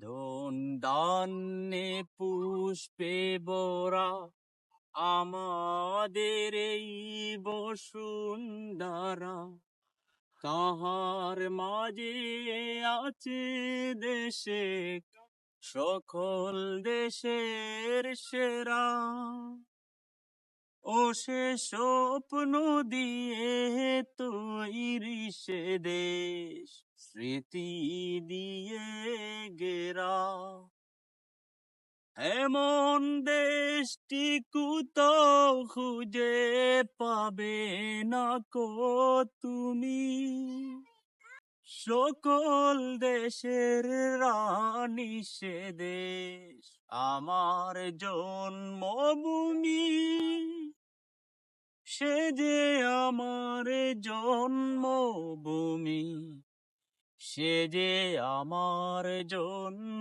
ধন দান্যে পুষ্পে বরা আমাদের এই বসুন্ধরা। তাহার মাঝে আছে দেশে, সকল দেশের সেরা। ও সে স্বপ্ন দিয়ে তৈরি সে দেশ, স্মৃতি দিয়ে এমন দেশটি কুতো খুঁজে পাবে না কো তুমি। সকল দেশের রানী সে দেশ, আমার জন্মভূমি। সে যে আমার জন্মভূমি সে যে আমার জন্মভূমি